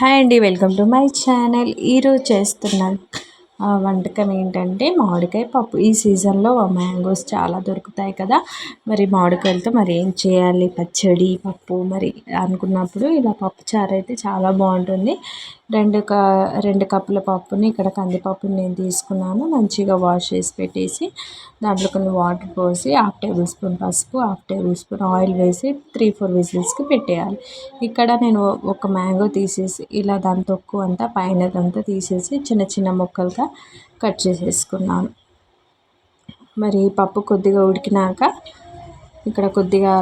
Hi అండి welcome to my channel. ఈరోజు చేస్తున్నాను వంటకం ఏంటంటే మామిడికాయ పప్పు. ఈ సీజన్లో మ్యాంగోస్ చాలా దొరుకుతాయి కదా. మరి మామిడికాయలతో మరి ఏం చేయాలి? పచ్చడి పప్పు మరి అనుకున్నప్పుడు ఇలా పప్పు చారు అయితే చాలా బాగుంటుంది. రెండు క రెండు కప్పుల పప్పుని ఇక్కడ కందిపప్పుని నేను తీసుకున్నాను. మంచిగా వాష్ చేసి పెట్టేసి దాంట్లో కొన్ని వాటర్ పోసి హాఫ్ టేబుల్ స్పూన్ పసుపు హాఫ్ టేబుల్ స్పూన్ ఆయిల్ వేసి త్రీ ఫోర్ విజిల్స్కి పెట్టేయాలి. ఇక్కడ నేను ఒక మ్యాంగో తీసేసి ఇలా దాని తొక్కు అంతా పైనదంతా తీసేసి చిన్న చిన్న ముక్కలుగా కట్ చేసేసుకున్నాను. మరి పప్పు కొద్దిగా ఉడికినాక ఇక్కడ కొద్దిగా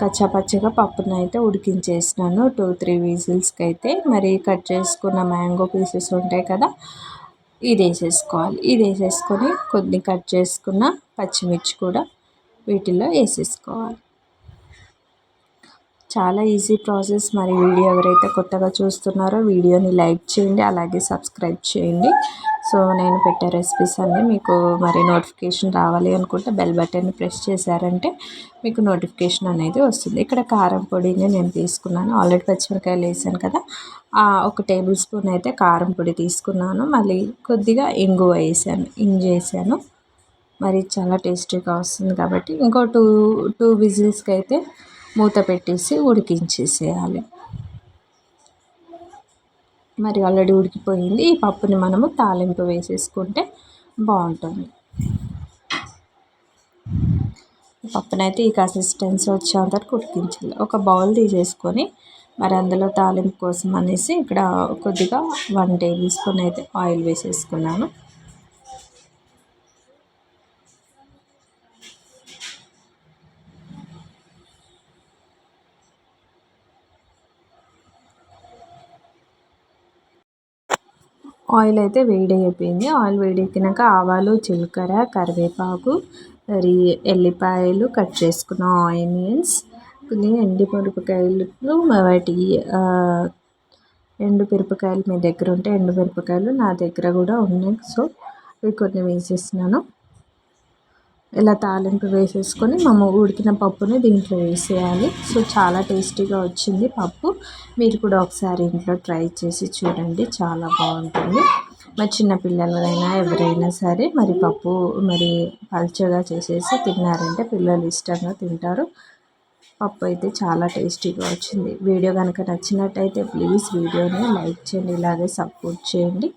కచ్చా పచ్చగా పప్పును అయితే ఉడికించేసినాను. టూ త్రీ విజిల్స్కి అయితే మరి కట్ చేసుకున్న మ్యాంగో పీసెస్ ఉంటాయి కదా ఇది వేసేసుకోవాలి ఇది వేసేసుకొని కొద్ది కట్ చేసుకున్న పచ్చిమిర్చి కూడా వీటిల్లో వేసేసుకోవాలి. చాలా ఈజీ ప్రాసెస్. మరి వీడియో ఎవరైతే కొత్తగా చూస్తున్నారో వీడియోని లైక్ చేయండి అలాగే సబ్స్క్రైబ్ చేయండి. సో నేను పెట్టే రెసిపీస్ అన్నీ మీకు మరి నోటిఫికేషన్ రావాలి అనుకుంటే బెల్ బటన్ ప్రెస్ చేశారంటే మీకు నోటిఫికేషన్ అనేది వస్తుంది. ఇక్కడ కారం పొడిని నేను తీసుకున్నాను. ఆల్రెడీ పచ్చిమిరకాయలు వేసాను కదా. ఒక టేబుల్ స్పూన్ అయితే కారం పొడి తీసుకున్నాను. మళ్ళీ కొద్దిగా ఇంగువ వేసాను. ఇంజ్ వేసాను మరి చాలా టేస్టీగా వస్తుంది కాబట్టి ఇంకో టూ టూ విజిల్స్కి అయితే మూత పెట్టేసి ఉడికించేసేయాలి. మరి ఆల్రెడీ ఉడికిపోయింది. ఈ పప్పుని మనము తాలింపు వేసేసుకుంటే బాగుంటుంది. పప్పునైతే ఈ కన్సిస్టెన్సీ వచ్చేంత ఉడికించాలి. ఒక బౌల్ తీసేసుకొని మరి అందులో తాలింపు కోసం అనేసి ఇక్కడ కొద్దిగా వన్ టేబుల్ స్పూన్ అయితే ఆయిల్ వేసేసుకున్నాను. ఆయిల్ అయితే వేడి అయిపోయింది ఆయిల్ వేడెక్కినాక ఆవాలు జీలకర్ర కరివేపాకు మరి ఎల్లిపాయలు కట్ చేసుకున్న ఆనియన్స్ కొన్ని ఎండిమిరపకాయలు వాటి ఎండు మిరపకాయలు మీ దగ్గర ఉంటే ఎండు మిరపకాయలు నా దగ్గర కూడా ఉన్నాయి. సో ఇవి కొన్ని వేసేసినాను. ఇలా తాలింపు వేసేసుకొని మనం ఉడికిన పప్పుని దీంట్లో వేసేయాలి. సో చాలా టేస్టీగా వచ్చింది పప్పు. మీరు కూడా ఒకసారి ఇంట్లో ట్రై చేసి చూడండి. చాలా బాగుంటుంది. మరి చిన్నపిల్లలైనా ఎవరైనా సరే మరి పప్పు మరి పల్చగా చేసేసి తిన్నారంటే పిల్లలు ఇష్టంగా తింటారు. పప్పు అయితే చాలా టేస్టీగా వచ్చింది. వీడియో కనుక నచ్చినట్టయితే ప్లీజ్ వీడియోని లైక్ చేయండి ఇలాగే సపోర్ట్ చేయండి.